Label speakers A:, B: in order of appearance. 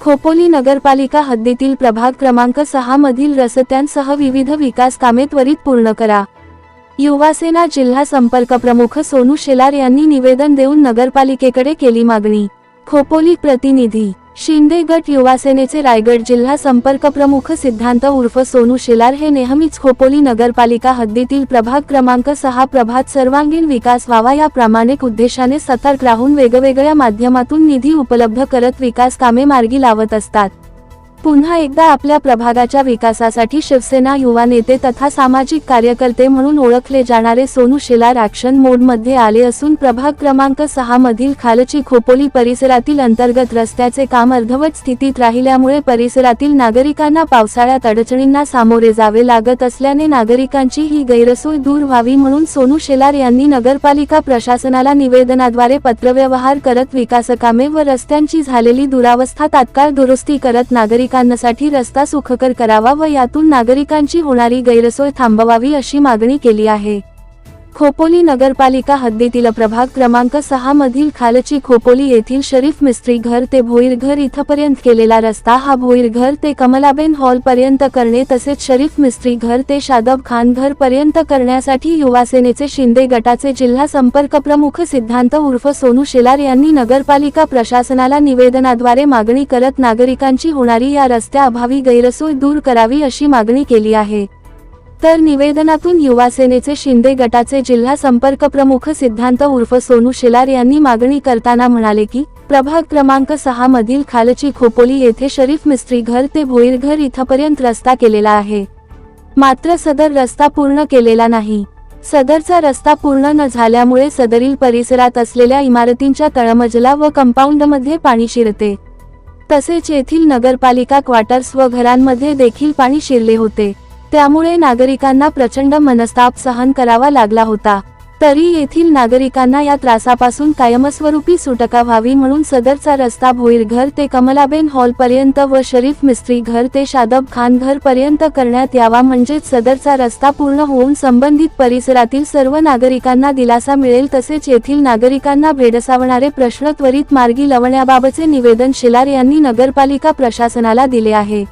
A: खोपोली नगरपालिका हद्दीतील प्रभाग क्रमांक सहा मधील रस्त्यांसह विविध विकास कामे त्वरित पूर्ण करा. युवासेना जिल्हा संपर्क प्रमुख सोनू शेलार यांनी निवेदन देऊन नगरपालिकेकडे केली मागणी. खोपोली प्रतिनिधी शिंदे गट युवासेनेचे रायगड जिल्हा संपर्क प्रमुख सिद्धांत उर्फ सोनू शेलार हे नेहमीच खोपोली नगरपालिका हद्दीतील प्रभाग क्रमांक सहा प्रभात सर्वांगीण विकास व्हावा या प्रामाणिक उद्देशाने सतर्क राहून वेगवेगळ्या माध्यमातून निधी उपलब्ध करत विकास कामे मार्गी लावत असतात. पुन्हा एकदा आपल्या प्रभागाच्या विकासासाठी शिवसेना युवा नेते तथा सामाजिक कार्यकर्ते म्हणून ओळखले जाणारे सोनू शेलार ॲक्शन मोडमध्ये आले असून प्रभाग क्रमांक सहा मधील खालची खोपोली परिसरातील अंतर्गत रस्त्याचे काम अर्धवट स्थितीत राहिल्यामुळे परिसरातील नागरिकांना पावसाळ्यात अडचणींना सामोरे जावे लागत असल्याने नागरिकांची ही गैरसोय दूर व्हावी म्हणून सोनू शेलार यांनी नगरपालिका प्रशासनाला निवेदनाद्वारे पत्रव्यवहार करत विकासकामे व रस्त्यांची झालेली दुरावस्था तात्काळ दुरुस्ती करत नागरिक नागरिकांसाठी रस्ता सुखकर करावा व यातून नागरिकांची होणारी गैरसोय थांबवावी अशी मागणी केली आहे. खोपोली नगरपालिका हद्दीतील प्रभाग क्रमांक सहा मधील खालची खोपोली येथील शरीफ मिस्त्री घर ते भोईरघर इथपर्यंत केलेला रस्ता हा भोईरघर ते कमलाबेन हॉल पर्यंत करणे तसेच शरीफ मिस्त्री घर ते शादब खान घर पर्यंत करण्यासाठी युवासेनेचे शिंदे गटाचे जिल्हा संपर्क प्रमुख सिद्धांत उर्फ सोनू शेलार यांनी नगरपालिका प्रशासनाला निवेदनाद्वारे मागणी करत नागरिकांची होणारी या रस्त्याअभावी गैरसोय दूर करावी अशी मागणी केली आहे. तर निवेदनातून युवासेनेचे शिंदे गटाचे जिल्हा संपर्क प्रमुख सिद्धांत उर्फ सोनू शेलार यांनी मागणी करताना म्हणाले की प्रभाग क्रमांक सहा मधील खालची खोपोली येथे शरीफ मिस्त्री घर ते भोईरघर इथपर्यंत रस्ता केलेला आहे. मात्र सदर रस्ता पूर्ण केलेला नाही. सदरचा रस्ता पूर्ण न झाल्यामुळे सदरील परिसरात असलेल्या इमारतींच्या तळमजला व कंपाऊंडमध्ये पाणी शिरते. तसेच येथील नगरपालिका क्वार्टर्स व घरांमध्ये देखील पाणी शिरले होते. त्यामुळे नागरिकांना प्रचंड मनस्ताप सहन करावा लागला होता. तरी येथील नागरिकांना या त्रासापासून कायमस्वरूपी सुटका व्हावी म्हणून सदरचा रस्ता भोईर घर ते कमलाबेन हॉल पर्यंत व शरीफ मिस्त्री घर ते शादब खान घर पर्यंत करण्यात यावा म्हणजेच सदरचा रस्ता पूर्ण होऊन संबंधित परिसरातील सर्व नागरिकांना दिलासा मिळेल तसेच येथील नागरिकांना भेडसावणारे प्रश्न त्वरित मार्गी लावण्याबाबतचे निवेदन शेलार यांनी नगरपालिका प्रशासनाला दिले आहे.